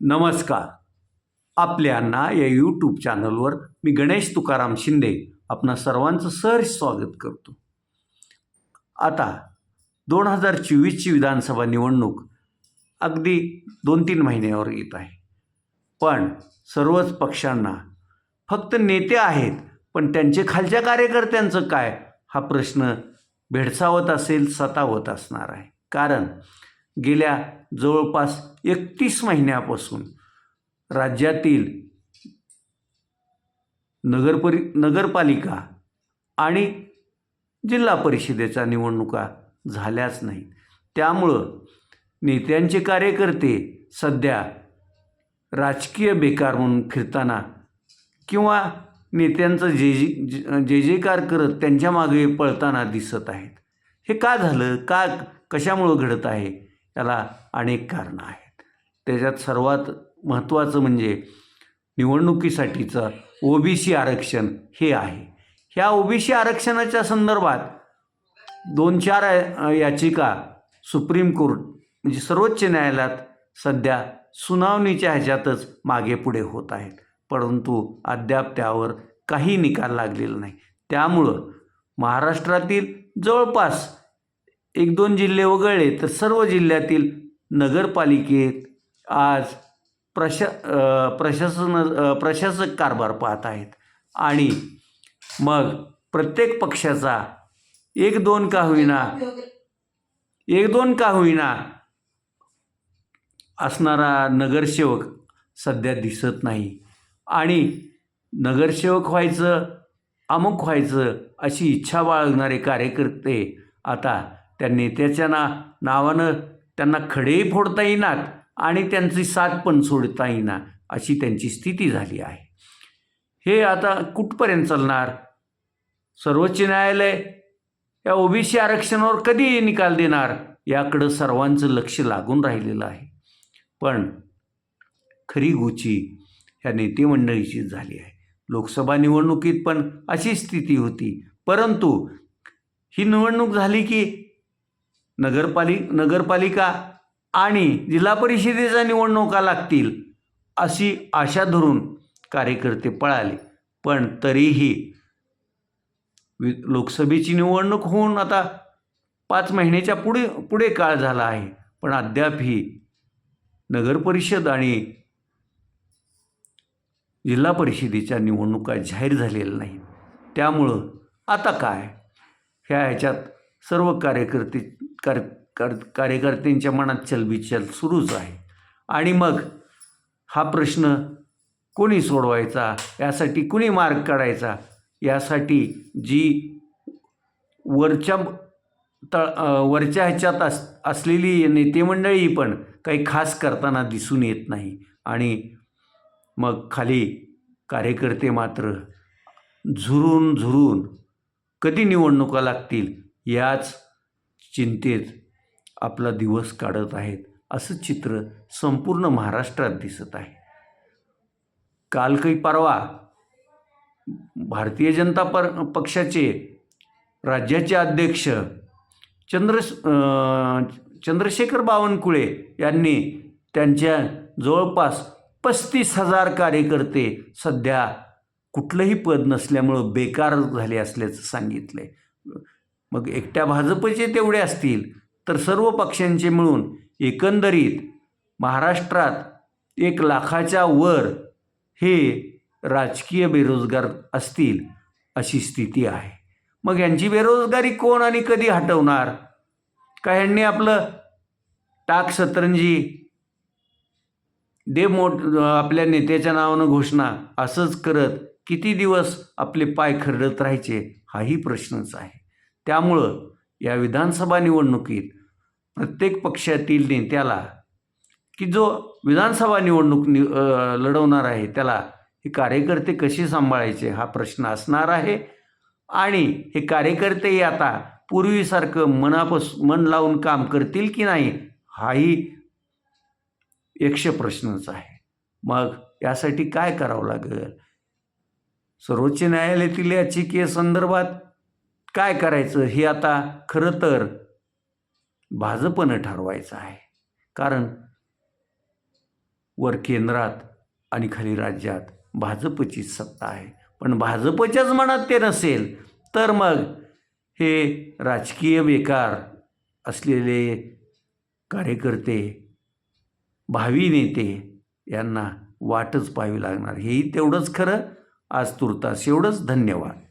नमस्कार. आपल्यांना या यूट्यूब चॅनलवर मी गणेश तुकाराम शिंदे आपणा सर्वांचं सहर्ष स्वागत करतो. आता दोन हजार चोवीसची विधानसभा निवडणूक अगदी दोन तीन महिन्यावर येत आहे. पण सर्वच पक्षांना फक्त नेते आहेत पण त्यांचे खालच्या कार्यकर्त्यांचं काय? हा प्रश्न भेडसावत असेल सतावत असणार आहे. कारण गेल्या जवळपास एकतीस महिन्यापासून राज्यातील नगरपरि नगरपालिका आणि जिल्हा परिषदेच्या निवडणुका झाल्याच नाहीत. त्यामुळं नेत्यांचे कार्यकर्ते सध्या राजकीय बेकार म्हणून फिरताना किंवा नेत्यांचं जे जे जे जयकार करत त्यांच्या मागे पळताना दिसत आहेत. हे का झालं? का कशामुळं घडत आहे? त्याला अनेक कारणं आहेत. त्याच्यात सर्वात महत्त्वाचं म्हणजे निवडणुकीसाठीचं ओ बी सी आरक्षण हे आहे. ह्या ओ बी सी आरक्षणाच्या संदर्भात दोन चार याचिका सुप्रीम कोर्ट म्हणजे सर्वोच्च न्यायालयात सध्या सुनावणीच्या ह्याच्यातच मागे पुढे होत आहेत. परंतु अद्याप त्यावर काही निकाल लागलेला नाही. त्यामुळं महाराष्ट्रातील जवळपास एक दोन जिल्हे वगळले तर सर्व जिल्ह्यातील नगरपालिकेत आज प्रशा प्रशासन प्रशासक कारभार पाहत आहेत. आणि मग प्रत्येक पक्षाचा एक दोन का होईना एक दोन का होईना असणारा नगरसेवक सध्या दिसत नाही. आणि नगरसेवक व्हायचं अमुक व्हायचं अशी इच्छा बाळगणारे कार्यकर्ते आता त्या नेत्याच्या ना नावानं त्यांना खडेही फोडता येईनात आणि त्यांची साथ पण सोडता येईना अशी त्यांची स्थिती झाली आहे. हे आता कुठपर्यंत चालणार? सर्वोच्च न्यायालय या ओबीसी आरक्षणावर कधी निकाल देणार याकडं सर्वांचं लक्ष लागून राहिलेलं आहे. पण खरी गुची ह्या नेतेमंडळीचीच झाली आहे. लोकसभा निवडणुकीत पण अशी स्थिती होती. परंतु ही निवडणूक झाली की नगरपाली नगरपालिका आणि जिल्हा परिषदेच्या निवडणुका लागतील अशी आशा धरून कार्यकर्ते पळाले. पण तरीही वि लोकसभेची निवडणूक होऊन आता पाच महिन्याच्या पुढे पुढे काळ झाला आहे. पण अद्यापही नगरपरिषद आणि जिल्हा परिषदेच्या निवडणुका जाहीर झालेल्या नाहीत. त्यामुळं आता काय? ह्या ह्याच्यात सर्व कार्यकर्ते कर कर कार्यकर्त्यांच्या मनात चलबिचल सुरूच आहे. आणि मग हा प्रश्न कोणी सोडवायचा? यासाठी कुणी मार्ग काढायचा? यासाठी जी वरच्या तळ वरच्या ह्याच्यात अस असलेली नेते मंडळी पण काही खास करताना दिसून येत नाही. आणि मग खाली कार्यकर्ते मात्र झुरून झुरून कधी निवडणुका लागतील? याच चिंतेत आपला दिवस काढत आहेत असं चित्र संपूर्ण महाराष्ट्रात दिसत आहे. काल काही परवा भारतीय जनता पर पक्षाचे राज्याचे अध्यक्ष चंद्र चंद्रशेखर बावनकुळे यांनी त्यांच्या जवळपास पस्तीस हजार कार्यकर्ते सध्या कुठलंही पद नसल्यामुळं बेकार झाले असल्याचं सांगितलं आहे मग एकट्या भाजपचे तेवढे असतील तर सर्व पक्षांचे मिळून एकंदरीत महाराष्ट्रात एक लाखाच्या वर हे राजकीय बेरोजगार असतील अशी स्थिती आहे. मग यांची बेरोजगारी कोण आणि कधी हटवणार? का ह्यांनी आपलं टाक सतरंजी दे मोठ आपल्या नेत्याच्या नावानं घोषणा असंच करत किती दिवस आपले पाय खरडत राहायचे? हाही प्रश्नच आहे. त्यामुळं या विधानसभा निवडणुकीत प्रत्येक पक्षातील नेत्याला की जो विधानसभा निवडणूक नि लढवणार आहे त्याला हे कार्यकर्ते कसे सांभाळायचे हा प्रश्न असणार आहे. आणि हे कार्यकर्तेही आता पूर्वीसारखं मनापास मन लावून काम करतील की नाही हाही यक्ष प्रश्नच आहे. मग यासाठी काय करावं लागेल? सर्वोच्च न्यायालयातील याचिकेसंदर्भात काय करायचं हे आता खरं तर भाजपनं ठरवायचं आहे. कारण वर केंद्रात आणि खाली राज्यात भाजपचीच सत्ता आहे. पण भाजपच्याच मनात ते नसेल तर मग हे राजकीय बेकार असलेले कार्यकर्ते भावी नेते यांना वाटच पाहावी लागणार. हेही तेवढंच खरं. आज तुर्तास एवढंच. धन्यवाद.